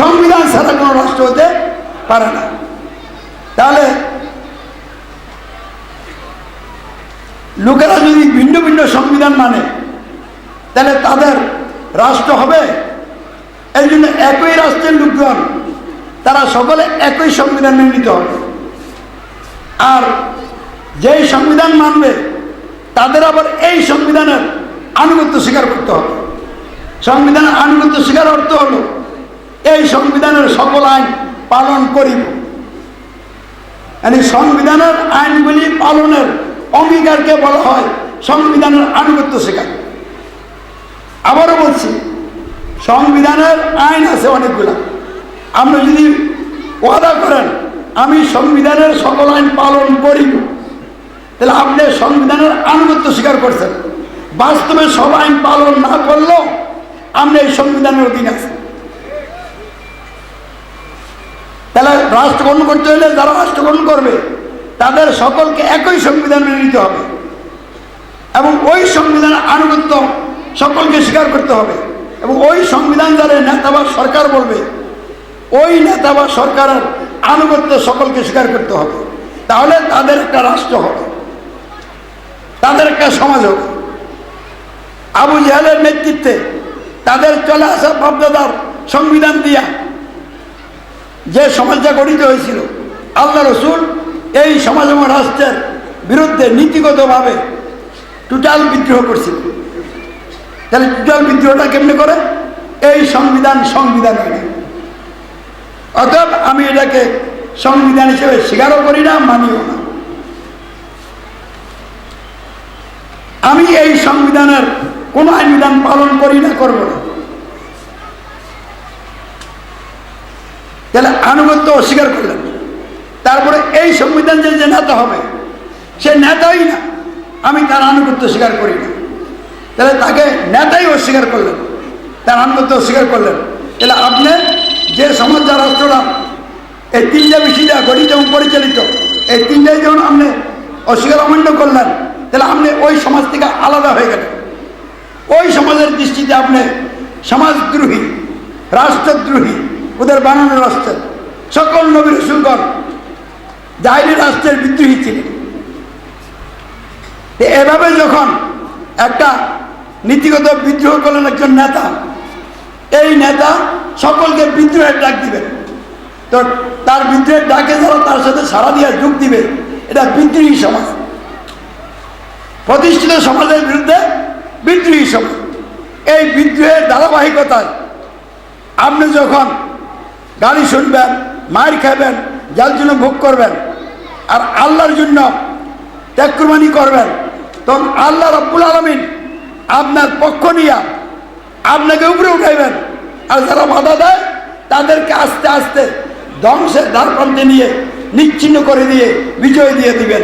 সংবিধান ছাড়া কোনো রাষ্ট্র হতে পারে না। তাহলে লোকেরা যদি ভিন্ন ভিন্ন সংবিধান মানে তাহলে তাদের রাষ্ট্র হবে। এই জন্য একই রাষ্ট্রের লোকজন, তারা সকলে একই সংবিধান নিতে হবে। আর যেই সংবিধান মানবে, তাদের আবার এই সংবিধানের আনুগত্য স্বীকার করতে হবে। সংবিধানের আনুগত্য স্বীকার অর্থ হলো এই সংবিধানের সকল আইন পালন করিব। সংবিধানের আইনগুলি পালনের অঙ্গীকারকে বলা হয় সংবিধানের আনুগত্য স্বীকার আবারও বলছি, সংবিধানের আইন আছে অনেকগুলা। আপনি যদি ওয়াদা করেন, আমি সংবিধানের সকল আইন পালন করিব। তাহলে আপনি সংবিধানের আনুগত্য স্বীকার করছেন। বাস্তবে সব আইন পালন না করলেও আপনি এই সংবিধানের অধীন আছেন তাহলে রাষ্ট্র গ্রহণ করতে হলে যারা রাষ্ট্র গ্রহণ করবে, তাদের সকলকে একই সংবিধান মেনে নিতে হবে। এবং ওই সংবিধানের আনুগত্য সকলকে স্বীকার করতে হবে। এবং ওই সংবিধান যারা নেতা বা সরকার বলবে, ওই নেতা বা সরকারের আনুগত্য সকলকে স্বীকার করতে হবে। তাহলে তাদের একটা রাষ্ট্র হবে। তাদের একটা সমাজ হবে। আবু জাহেলের নেতৃত্বে তাদের চলে আসা বাপদাদার সংবিধান দিয়া যে সমাজটা গঠিত হয়েছিল, আল্লাহ রসুল এই সমাজ এবং রাষ্ট্রের বিরুদ্ধে নীতিগতভাবে টোটাল বিদ্রোহ করছিল। তাহলে টোটাল বিদ্রোহটা কেমনে করে? এই সংবিধান সংবিধান হয় না অতএব আমি এটাকে সংবিধান হিসেবে স্বীকারও করি না, মানিও না। আমি এই সংবিধানের কোন আইনবিধান পালন করি না, করব না। তাহলে আনুগত্য অস্বীকার করলেন। তারপরে এই সংবিধান যে যে নেতা হবে, সে নেতাই না। আমি তার আনুগত্য স্বীকার করি না। তাহলে তাকে নেতাই অস্বীকার করলেন। তার আনুগত্য অস্বীকার করলেন। তাহলে আপনি যে সমাজ, যা রাষ্ট্রটা এই তিনটা বিষয়টা গঠিত এবং পরিচালিত, এই তিনটাই যখন আপনি অস্বীকার অমান্য করলেন, তাহলে আপনি ওই সমাজ থেকে আলাদা হয়ে গেলেন। ওই সমাজের দৃষ্টিতে আপনি সমাজদ্রোহী, রাষ্ট্রদ্রোহী ওদের বানানো রাষ্ট্রের সকল নবীর রসুলগণ জাহিরি রাষ্ট্রের বিদ্রোহী ছিলেন। এভাবে যখন একটা নীতিগত বিদ্রোহ করলেন একজন নেতা, এই নেতা সকলকে বিদ্রোহের ডাক দিবেন তো তার বিদ্রোহের ডাকে যারা তার সাথে সারা দিয়ে যোগ দিবে, এটা বিদ্রোহী সমাজ। প্রতিষ্ঠিত সমাজের বিরুদ্ধে বিদ্রোহী সমাজ। এই বিদ্রোহের ধারাবাহিকতায় আপনি যখন গালি শুনবেন, মার খাবেন, যার জন্য ভোগ করবেন, আর আল্লাহর জন্য ত্যাগকুরবানি করবেন। তখন আল্লাহ রব্বুল আলমিন আপনার পক্ষ নিয়ে আপনাকে উপরে উঠাইবেন, আর যারা বাধা দেয়, তাদেরকে আস্তে আস্তে ধ্বংসের দ্বার প্রান্তে নিয়ে নিচ্ছিন্ন করে দিয়ে, বিজয় দিয়ে দিবেন।